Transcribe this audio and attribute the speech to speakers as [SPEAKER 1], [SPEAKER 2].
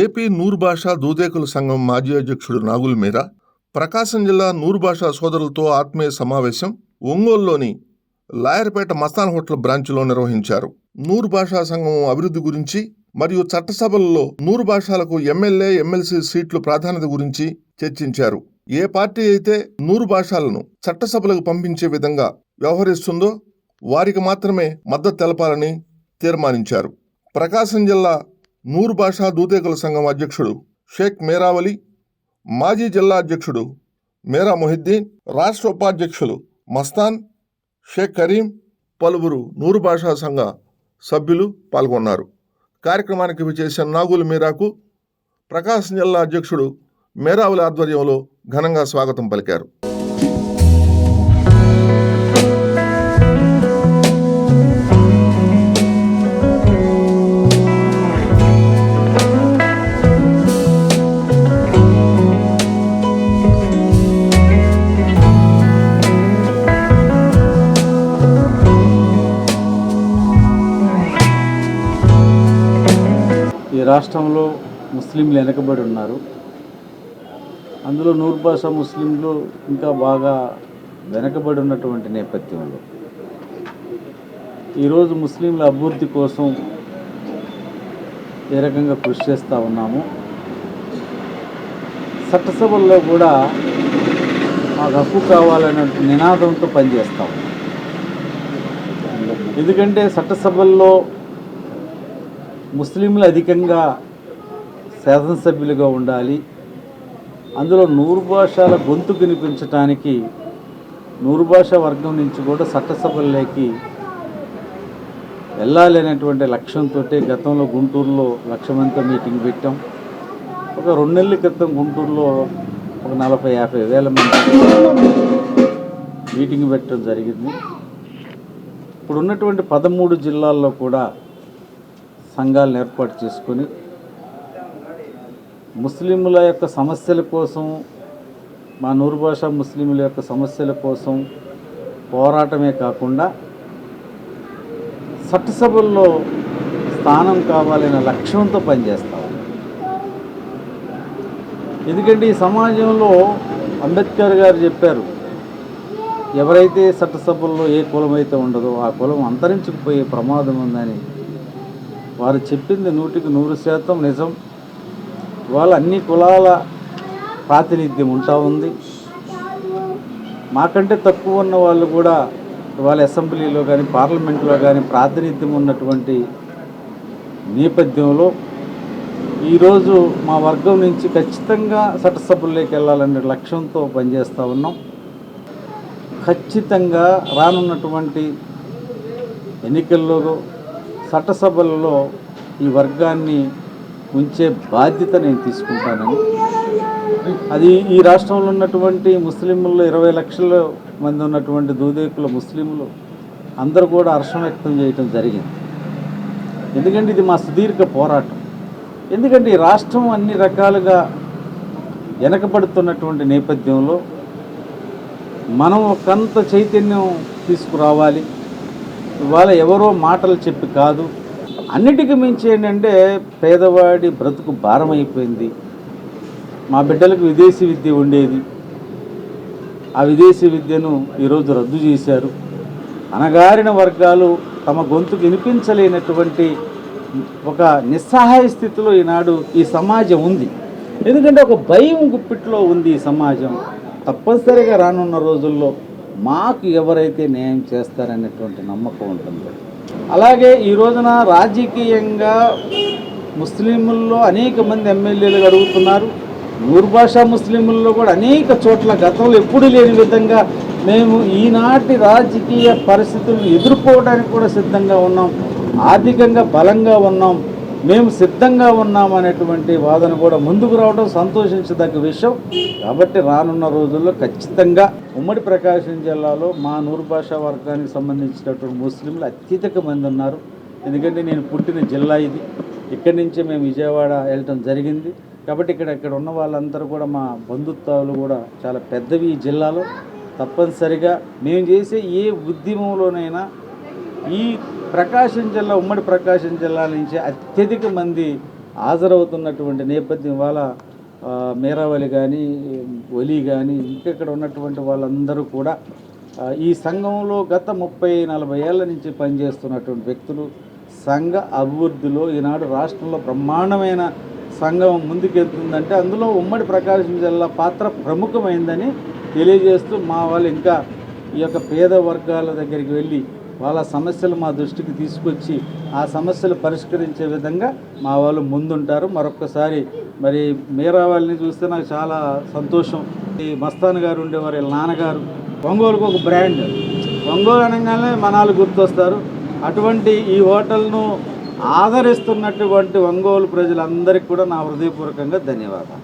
[SPEAKER 1] AP నూరు భాషా దూదేకుల సంఘం మాజీ అధ్యక్షుడు నాగుల్ మీరా ప్రకాశం జిల్లా నూరు భాషా సోదరులతో ఆత్మీయ సమావేశం ఒంగోలులోని లాయర్పేట మస్తాన్ హోటల్ బ్రాంచ్లో నిర్వహించారు. నూరు భాషా సంఘం అభివృద్ధి గురించి మరియు చట్టసభలలో నూరు భాషలకు ఎమ్మెల్యే ఎమ్మెల్సీ సీట్లు ప్రాధాన్యత గురించి చర్చించారు. ఏ పార్టీ అయితే నూరు భాషలను చట్టసభలకు పంపించే విధంగా వ్యవహరిస్తుందో వారికి మాత్రమే మద్దతు తెలపాలని తీర్మానించారు. ప్రకాశం జిల్లా నూరు భాషా దూతేకుల సంఘం అధ్యక్షుడు షేక్ మేరావలి మాజీ జిల్లా అధ్యక్షుడు మేరా మొహిద్దీన్ రాష్ట్ర ఉపాధ్యక్షులు మస్తాన్ షేక్ కరీం పలువురు నూరు భాషా సంఘ సభ్యులు పాల్గొన్నారు. కార్యక్రమానికి విచేసిన నాగులు మీరాకు ప్రకాశం జిల్లా అధ్యక్షుడు మేరావుల ఆధ్వర్యంలో ఘనంగా స్వాగతం పలికారు.
[SPEAKER 2] రాష్ట్రంలో ముస్లింలు వెనకబడి ఉన్నారు. అందులో నూరు భాష ముస్లింలు ఇంకా బాగా వెనకబడి ఉన్నటువంటి నేపథ్యంలో. ఈరోజు ముస్లింల అభివృద్ధి కోసం ఏ రకంగా కృషి చేస్తూ ఉన్నాము? చట్టసభల్లో కూడా మాకు హక్కు కావాలనే నినాదంతో పనిచేస్తాం ఎందుకంటే చట్టసభల్లో ముస్లింలు అధికంగా శాసనసభ్యులుగా ఉండాలి. అందులో నూరు భాషల గొంతు వినిపించటానికి నూరు భాష వర్గం నుంచి కూడా చట్టసభల్లోకి వెళ్ళాలి అనేటువంటి లక్ష్యంతో గతంలో గుంటూరులో లక్ష మందితో మీటింగ్ పెట్టాం. ఒక రెండు నెలల క్రితం గుంటూరులో ఒక నలభై యాభై వేల మంది మీటింగ్ పెట్టడం జరిగింది. ఇప్పుడున్నటువంటి పదమూడు జిల్లాల్లో కూడా సంఘాలను ఏర్పాటు చేసుకొని ముస్లింల యొక్క సమస్యల కోసం మా నూరు భాష ముస్లింల యొక్క సమస్యల కోసం పోరాటమే కాకుండా చట్టసభల్లో స్థానం కావాలనే లక్ష్యంతో పనిచేస్తాం ఎందుకంటే ఈ సమాజంలో అంబేద్కర్ గారు చెప్పారు ఎవరైతే చట్టసభల్లో ఏ కులం అయితే ఉండదో ఆ కులం అంతరించుకుపోయే ప్రమాదం ఉందని వారు చెప్పింది నూటికి నూరు శాతం నిజం. వాళ్ళ అన్ని కులాల ప్రాతినిధ్యం ఉంటా ఉంది. మాకంటే తక్కువ ఉన్న వాళ్ళు కూడా వాళ్ళ అసెంబ్లీలో కానీ పార్లమెంట్లో కానీ ప్రాతినిధ్యం ఉన్నటువంటి నేపథ్యంలో ఈరోజు మా వర్గం నుంచి ఖచ్చితంగా చట్టసభల్లోకి వెళ్ళాలనే లక్ష్యంతో పనిచేస్తూ ఉన్నాం. ఖచ్చితంగా రానున్నటువంటి ఎన్నికల్లో చట్టసభలలో ఈ వర్గాన్ని ఉంచే బాధ్యత నేను తీసుకుంటానని. అది ఈ రాష్ట్రంలో ఉన్నటువంటి ముస్లింల్లో ఇరవై లక్షల మంది ఉన్నటువంటి దూదేకుల ముస్లింలు అందరూ కూడా హర్షం వ్యక్తం చేయటం జరిగింది. ఎందుకంటే ఇది మా సుదీర్ఘ పోరాటం. ఎందుకంటే ఈ రాష్ట్రం అన్ని రకాలుగా వెనకబడుతున్నటువంటి నేపథ్యంలో మనం ఒకంత చైతన్యం తీసుకురావాలి. ఇవాళ ఎవరో మాటలు చెప్పి కాదు. అన్నిటికీ మించి ఏంటంటే పేదవాడి బ్రతుకు భారం అయిపోయింది మా బిడ్డలకు విదేశీ విద్య ఉండేది. ఆ విదేశీ విద్యను ఈరోజు రద్దు చేశారు. అనగారిన వర్గాలు తమ గొంతుకు వినిపించలేనటువంటి ఒక నిస్సహాయ స్థితిలో ఈనాడు ఈ సమాజం ఉంది. ఎందుకంటే ఒక భయం గుప్పిట్లో ఉంది ఈ సమాజం. తప్పనిసరిగా రానున్న రోజుల్లో మాకు ఎవరైతే న్యాయం చేస్తారనేటువంటి నమ్మకం ఉంటుంది. అలాగే ఈ రోజున రాజకీయంగా ముస్లింల్లో అనేక మంది ఎమ్మెల్యేలు అడుగుతున్నారు. నూరు భాషా ముస్లింల్లో కూడా అనేక చోట్ల గతంలో ఎప్పుడు లేని విధంగా మేము ఈనాటి రాజకీయ పరిస్థితులను ఎదుర్కోవడానికి కూడా సిద్ధంగా ఉన్నాం. ఆర్థికంగా బలంగా ఉన్నాం. మేము సిద్ధంగా ఉన్నాం అనేటువంటి వాదన కూడా ముందుకు రావడం సంతోషించదగ్గ విషయం. కాబట్టి రానున్న రోజుల్లో ఖచ్చితంగా ఉమ్మడి ప్రకాశం జిల్లాలో మా నూరు భాషా వర్గానికి సంబంధించినటువంటి ముస్లింలు అత్యధిక మంది ఉన్నారు. ఎందుకంటే నేను పుట్టిన జిల్లా ఇది. ఇక్కడి నుంచే మేము విజయవాడ వెళ్ళటం జరిగింది. కాబట్టి ఇక్కడ ఇక్కడ ఉన్న వాళ్ళందరూ కూడా మా బంధుత్వాలు కూడా చాలా పెద్దవి ఈ జిల్లాలో. తప్పనిసరిగా మేము చేసే ఏ ఉద్యమంలోనైనా ఈ ప్రకాశం జిల్లా ఉమ్మడి ప్రకాశం జిల్లా నుంచి అత్యధిక మంది హాజరవుతున్నటువంటి నేపథ్యం వాళ్ళ మేరావలి కానీ ఒలి కానీ ఇంకెక్కడ ఉన్నటువంటి వాళ్ళందరూ కూడా ఈ సంఘంలో గత ముప్పై నలభై ఏళ్ళ నుంచి పనిచేస్తున్నటువంటి వ్యక్తులు సంఘ అభివృద్ధిలో ఈనాడు రాష్ట్రంలో బ్రహ్మాండమైన సంఘం ముందుకెళ్తుందంటే అందులో ఉమ్మడి ప్రకాశం జిల్లా పాత్ర ప్రముఖమైందని తెలియజేస్తూ మా వాళ్ళు ఇంకా ఈ యొక్క పేద వర్గాల దగ్గరికి వెళ్ళి వాళ్ళ సమస్యలు మా దృష్టికి తీసుకొచ్చి ఆ సమస్యలు పరిష్కరించే విధంగా మా వాళ్ళు ముందుంటారు. మరొకసారి మరి మీరా వాళ్ళని చూస్తే నాకు చాలా సంతోషం. ఈ మస్తాన్ గారు ఉండేవారు వీళ్ళ నాన్నగారు. ఒంగోలుకు ఒక బ్రాండ్. ఒంగోలు అనగానే మనాలు గుర్తొస్తారు. అటువంటి ఈ హోటల్ను ఆదరిస్తున్నటువంటి ఒంగోలు ప్రజలందరికీ కూడా నా హృదయపూర్వకంగా ధన్యవాదాలు.